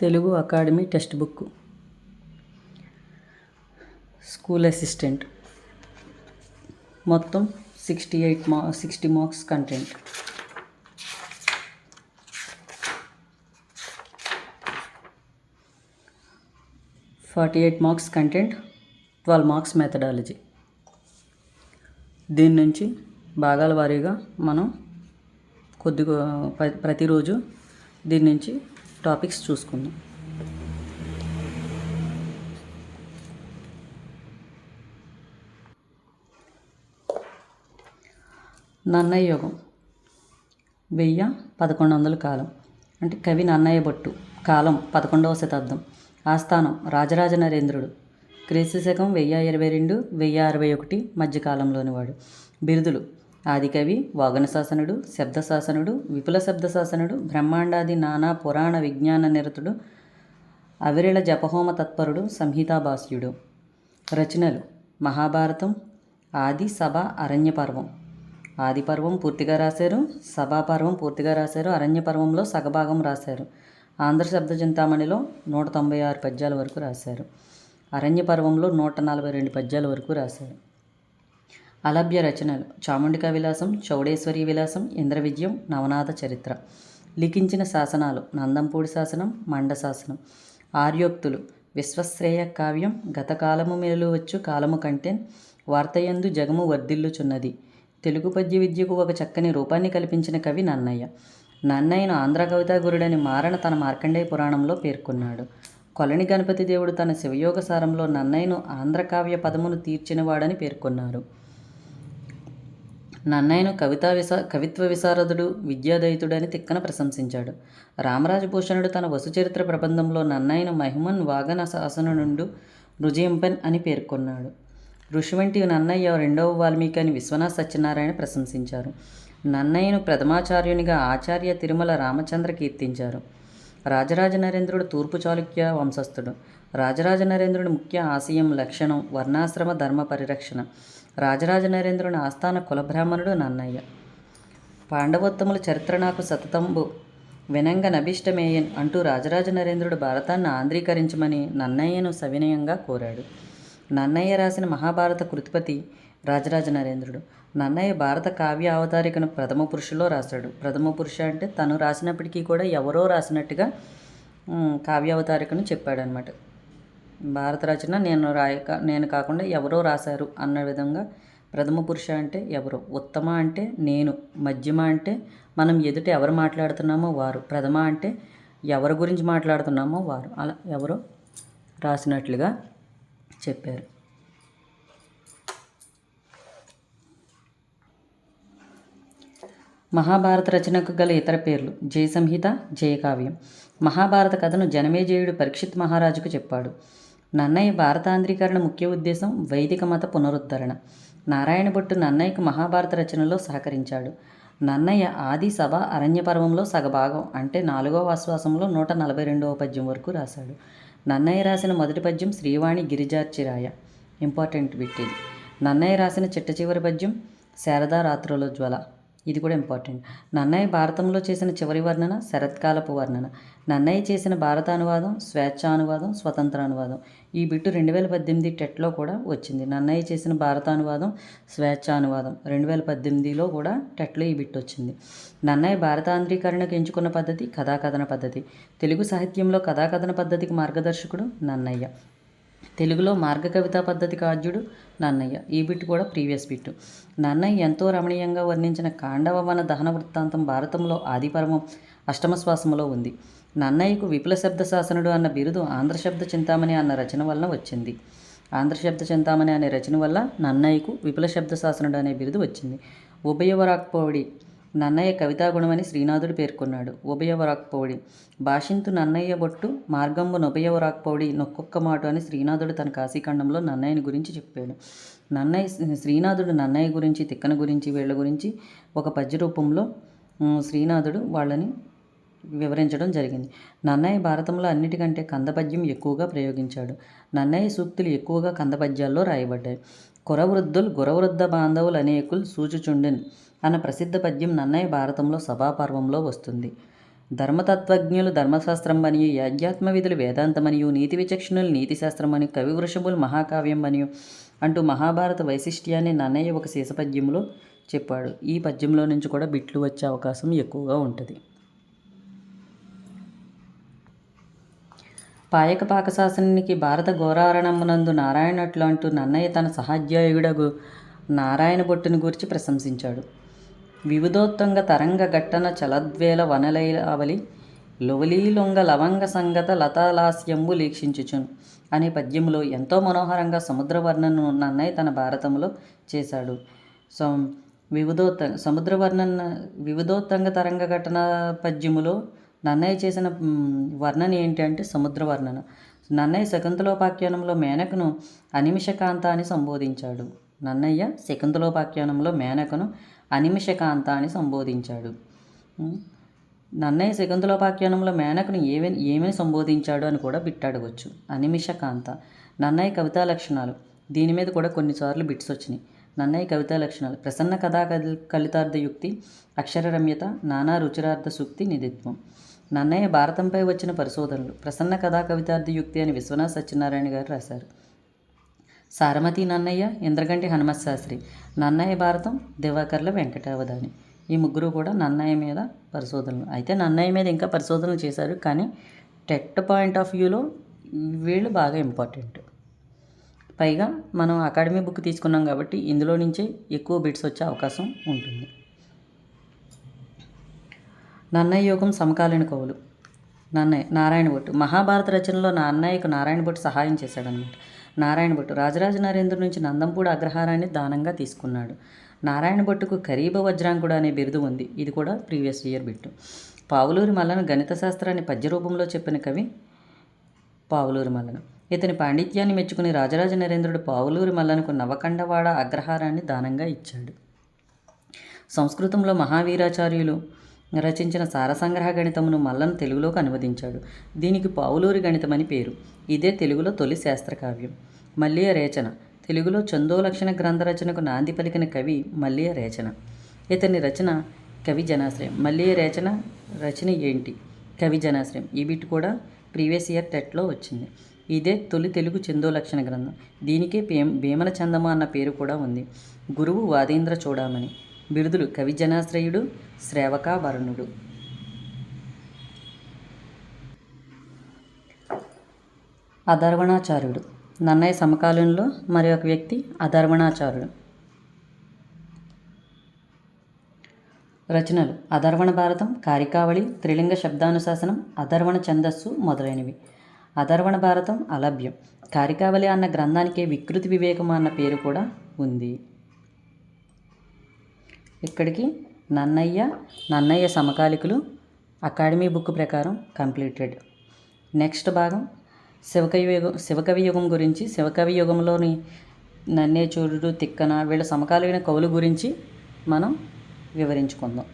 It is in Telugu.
Telugu academy text book. School assistant. మొత్తం సిక్స్టీ ఎయిట్ మా sixty marks content. Forty eight marks content twelve marks methodology దీని నుంచి భాగాల వారీగా మనం కొద్దిగా ప్రతిరోజు దీని నుంచి టాపిక్స్ చూసుకుందాం. నన్నయ్య యుగం. వెయ్యి పదకొండు వందల కాలం. అంటే కవి నన్నయ్య భట్టు కాలం పదకొండవ శతాబ్దం. ఆస్థానం రాజరాజ నరేంద్రుడు క్రీస్తు శకం వెయ్యి ఇరవై రెండు వెయ్యి అరవై ఒకటి మధ్యకాలంలోనివాడు బిరుదులు ఆదికవి వాగన శాసనుడు శబ్ద శాసనుడు విపుల శబ్ద శాసనుడు బ్రహ్మాండాది నానా పురాణ విజ్ఞాన నిరతుడు అవిరళ జపహోమ తత్పరుడు సంహితాభాస్యుడు. రచనలు మహాభారతం ఆది సభ అరణ్య పర్వం ఆది పర్వం పూర్తిగా రాశారు సభాపర్వం పూర్తిగా రాశారు అరణ్య పర్వంలో సగభాగం రాశారు. ఆంధ్ర శబ్ద చింతామణిలో నూట తొంభై ఆరు పద్యాల వరకు రాశారు. అరణ్య పర్వంలో నూట నలభై రెండు పద్యాల వరకు రాశారు. అలభ్య రచనలు. చాముండికా విలాసం చౌడేశ్వరి విలాసం ఇంద్ర విజయం నవనాథ చరిత్ర. లిఖించిన శాసనాలు. నందంపూడి శాసనం మండ శాసనం. ఆర్యోక్తులు. విశ్వశ్రేయ కావ్యం గతకాలము మేలువచ్చు కాలము కంటే వార్తయందు జగము వర్ధిల్లుచున్నది. తెలుగు పద్య విద్యకు ఒక చక్కని రూపాన్ని కల్పించిన కవి నన్నయ్య. నన్నయ్యను ఆంధ్ర కవితా గురుడని మారణ తన మార్కండేయ పురాణంలో పేర్కొన్నాడు. కొలని గణపతి దేవుడు తన శివయోగ సారంలో నన్నయ్యను ఆంధ్ర కావ్య పదమును తీర్చినవాడని పేర్కొన్నారు. నన్నయ్యను కవితా విసా కవిత్వ విశారదుడు విద్యాదయితుడని తిక్కన ప్రశంసించాడు. రామరాజభూషణుడు తన వసుచరిత్ర ప్రబంధంలో నన్నయ్యను మహిమన్ వాగన శాసన నుండు మృజయంపన్ అని పేర్కొన్నాడు. ఋషి వంటి నన్నయ్య రెండవ వాల్మీకి అని విశ్వనాథ్ సత్యనారాయణ ప్రశంసించారు. నన్నయ్యను ప్రథమాచార్యునిగా ఆచార్య తిరుమల రామచంద్ర కీర్తించారు. రాజరాజ నరేంద్రుడు తూర్పు చాళుక్య వంశస్థుడు. రాజరాజ నరేంద్రుడి ముఖ్య ఆశయం లక్షణం వర్ణాశ్రమ ధర్మ పరిరక్షణ. రాజరాజ నరేంద్రుని ఆస్థాన కులబ్రాహ్మణుడు నన్నయ్య. పాండవోత్తముల చరిత్ర నాకు సతతంబు. వినంగ నభిష్టమేయన్ అంటూ రాజరాజ నరేంద్రుడు భారతాన్ని ఆంధ్రీకరించమని నన్నయ్యను సవినయంగా కోరాడు. నన్నయ్య రాసిన మహాభారత కృతిపతి రాజరాజ నరేంద్రుడు నన్నయ్య భారత కావ్య అవతారికను ప్రథమ పురుషులో రాశాడు. ప్రథమ పురుష అంటే తను రాసినప్పటికీ కూడా ఎవరో రాసినట్టుగా కావ్య అవతారికను చెప్పాడనమాట భారత రచన నేను రాయక నేను కాకుండా ఎవరో రాశారు అన్న విధంగా ప్రథమ పురుష అంటే ఎవరు? ఉత్తమ అంటే నేను మధ్యమ అంటే మనం ఎదుట ఎవరు మాట్లాడుతున్నామో వారు ప్రథమ అంటే ఎవరి గురించి మాట్లాడుతున్నామో వారు. అలా ఎవరో రాసినట్లుగా చెప్పారు. మహాభారత రచనకు గల ఇతర పేర్లు జయ సంహిత జయకావ్యం. మహాభారత కథను జనమేజయుడు పరీక్షిత్ మహారాజుకు చెప్పాడు. నన్నయ్య భారతాంధ్రీకరణ ముఖ్య ఉద్దేశం వైదిక మత పునరుద్ధరణ. నారాయణ భట్టు నన్నయ్యకు మహాభారత రచనలో సహకరించాడు. నన్నయ్య ఆది సభ అరణ్య పర్వంలో సగభాగం అంటే నాలుగవ ఆశ్వాసంలో నూట నలభై రెండవ పద్యం వరకు రాశాడు. నన్నయ్య రాసిన మొదటి పద్యం శ్రీవాణి గిరిజార్చిరాయ. ఇంపార్టెంట్ బిట్ ఇది నన్నయ్య రాసిన చిట్ట చివరి పద్యం శారదా రాత్రుల జ్వల. ఇది కూడా ఇంపార్టెంట్. నన్నయ్య భారతంలో చేసిన చివరి వర్ణన శరత్కాలపు వర్ణన. నన్నయ్య చేసిన భారత అనువాదం స్వేచ్ఛ అనువాదం స్వతంత్ర అనువాదం. ఈ బిట్టు రెండు వేల పద్దెనిమిది టెట్లో కూడా వచ్చింది. నన్నయ్య చేసిన భారత అనువాదం స్వేచ్ఛ అనువాదం రెండు వేల పద్దెనిమిదిలో కూడా టెట్లో ఈ బిట్టు వచ్చింది. నన్నయ్య భారతాంధ్రీకరణకు ఎంచుకున్న పద్ధతి కథాకథన పద్ధతి. తెలుగు సాహిత్యంలో కథాకథన పద్ధతికి మార్గదర్శకుడు నన్నయ్య. తెలుగులో మార్గ కవితా పద్ధతికి ఆద్యుడు నన్నయ్య. ఈ బిట్ కూడా ప్రీవియస్ బిట్ నన్నయ్య ఎంతో రమణీయంగా వర్ణించిన కాండవ వన దహన వృత్తాంతం భారతంలో ఆదిపరమం అష్టమ శ్వాసములో ఉంది. నన్నయ్యకు విపుల శబ్ద శాసనుడు అన్న బిరుదు ఆంధ్ర శబ్ద చింతామణి అన్న రచన వలన వచ్చింది. ఆంధ్ర శబ్ద చింతామణి అనే రచన వల్ల నన్నయ్యకు విపుల శబ్ద శాసనుడు అనే బిరుదు వచ్చింది. ఉభయవరాక్పోడి నన్నయ్య కవితా గుణమని శ్రీనాథుడు పేర్కొన్నాడు. ఉభయవరాక్పౌడి. భాషింతు నన్నయ్య బొట్టు మార్గంబు నొభయవరాక్పౌడి నొక్కొక్క మాట అని శ్రీనాథుడు తన కాశీఖండంలో నన్నయ్యని గురించి చెప్పాడు. నన్నయ్య శ్రీనాథుడు నన్నయ్య గురించి తిక్కన గురించి వీళ్ళ గురించి ఒక పద్య రూపంలో శ్రీనాథుడు వాళ్ళని వివరించడం జరిగింది. నన్నయ్య భారతంలో అన్నిటికంటే కందపద్యం ఎక్కువగా ప్రయోగించాడు. నన్నయ్య సూక్తులు ఎక్కువగా కందపద్యాల్లో రాయబడ్డాయి. కురవృద్ధుల్ గురవృద్ధ బాంధవులు అనేకులు సూచుచుండెను. అన్న ప్రసిద్ధ పద్యం నన్నయ్య భారతంలో సభాపర్వంలో వస్తుంది. ధర్మతత్వజ్ఞులు ధర్మశాస్త్రం మరియు ఆధ్యాత్మ విధులు వేదాంతమనియు నీతి విచక్షణులు నీతిశాస్త్రం అని కవి వృషభులు మహాకావ్యం మరియు అంటూ మహాభారత వైశిష్ట్యాన్ని నన్నయ్య ఒక శీసపద్యంలో చెప్పాడు. ఈ పద్యంలో నుంచి కూడా బిట్లు వచ్చే అవకాశం ఎక్కువగా ఉంటుంది. పాయక పాకశాసనానికి భారత ఘోరారణమునందు నారాయణట్లు అంటూ నన్నయ్య తన సహాధ్యాయుడగు నారాయణ భట్టుని గురించి ప్రశంసించాడు. వివిధోత్తంగ తరంగ ఘట్టన చలద్వేల వనలైలావలి లొవలీలొంగ లవంగ సంగత లతాలాస్యంబు లీక్షించుచును అనే పద్యంలో ఎంతో మనోహరంగా సముద్ర వర్ణను నన్నయ్య తన భారతంలో చేశాడు. సో వివిధోత్త సముద్ర వర్ణన వివిధోత్తంగ తరంగ ఘటన పద్యములో నన్నయ్య చేసిన వర్ణన ఏంటి అంటే సముద్ర వర్ణన నన్నయ్య శకుంతలోపాఖ్యానంలో మేనకను అనిమిషకాంత అని సంబోధించాడు. నన్నయ్య శకుంతలోపాఖ్యానంలో మేనకను అనిమిషకాంత అని సంబోధించాడు నన్నయ్య శకుంతలోపాఖ్యానంలో మేనకును ఏమని ఏమని సంబోధించాడు అని కూడా బిట్టడవచ్చు. అనిమిషకాంత. నన్నయ్య కవితా లక్షణాలు. దీని మీద కూడా కొన్నిసార్లు బిట్స్ వచ్చినాయి. నన్నయ్య కవితా లక్షణాలు. ప్రసన్న కథా కలితార్థ యుక్తి అక్షర రమ్యత నానా రుచిరార్థ సూక్తి నిధిత్వం. నన్నయ్య భారతంపై వచ్చిన పరిశోధనలు. ప్రసన్న కథా కవితార్థ యుక్తి అని విశ్వనాథ్ సత్యనారాయణ గారు రాశారు. సారమతి నన్నయ్య ఇంద్రగంటి హనుమత్ శాస్త్రి నన్నయ్య భారతం దివాకర్ల వెంకటావధాని. ఈ ముగ్గురు కూడా నన్నయ్య మీద పరిశోధనలు. అయితే నన్నయ్య మీద ఇంకా పరిశోధనలు చేశారు కానీ టెట్ పాయింట్ ఆఫ్ వ్యూలో వీళ్ళు బాగా ఇంపార్టెంట్. పైగా మనం అకాడమీ బుక్ తీసుకున్నాం కాబట్టి ఇందులో నుంచే ఎక్కువ బిట్స్ వచ్చే అవకాశం ఉంటుంది. నన్నయ్య యోగం సమకాలీన కవులు. నన్నయ్య నారాయణ భట్టు మహాభారత రచనలో నాన్నయ్యకు నారాయణ భట్టు సహాయం చేశాడనమాట నారాయణ భట్టు. రాజరాజ నరేంద్రుడి నుంచి నందంపూడి అగ్రహారాన్ని దానంగా తీసుకున్నాడు. నారాయణ భట్టుకు ఖరీబ వజ్రాంకుడు అనే బిరుదు ఉంది. ఇది కూడా previous year bit. Pavuluri Mallana గణిత శాస్త్రాన్ని పద్య రూపంలో చెప్పిన కవి పావులూరి మల్లన. ఇతని పాండిత్యాన్ని మెచ్చుకుని రాజరాజ నరేంద్రుడు పావులూరి మల్లనకు నవకండవాడ అగ్రహారాన్ని దానంగా ఇచ్చాడు. సంస్కృతంలో మహావీరాచార్యులు రచించిన సారసంగ్రహ గణితమును మల్లను తెలుగులోకి అనువదించాడు. దీనికి పావులూరి గణితమని పేరు. ఇదే తెలుగులో తొలి శాస్త్రకావ్యం. మల్లియ రేచన. తెలుగులో చందోలక్షణ గ్రంథ రచనకు నాంది పలికిన కవి మల్లియ రేచన. ఇతని రచన కవి జనాశ్రయం. మల్లియ రేచన రచన ఏంటి? కవి జనాశ్రయం. ఈ బిట్ కూడా ప్రీవియస్ ఇయర్ టెట్లో వచ్చింది. ఇదే తొలి తెలుగు చందోలక్షణ గ్రంథం. దీనికే భీమ భీమన చందమ అన్న పేరు కూడా ఉంది. గురువు వాదేంద్ర చూడామణి. బిరుదులు కవి జనాశ్రయుడు శ్రేవకాభరణుడు. అధర్వణాచార్యుడు. నన్నయ్య సమకాలంలో మరి ఒక వ్యక్తి అధర్వణాచార్యుడు. రచనలు అధర్వణ భారతం కారికావళి త్రిలింగ శబ్దానుశాసనం అధర్వణ ఛందస్సు మొదలైనవి. అధర్వణ భారతం అలభ్యం. కారికావళి అన్న గ్రంథానికి వికృతి వివేకం అన్న పేరు కూడా ఉంది. ఇక్కడికి నన్నయ్య నన్నయ్య సమకాలికులు అకాడమీ బుక్ ప్రకారం కంప్లీటెడ్. నెక్స్ట్ భాగం శివకవి యుగం శివకవి యుగం గురించి శివకవి యుగంలోని నన్నేచూరుడు తిక్కన వీళ్ళ సమకాలీన కవుల గురించి మనం వివరించుకుందాం.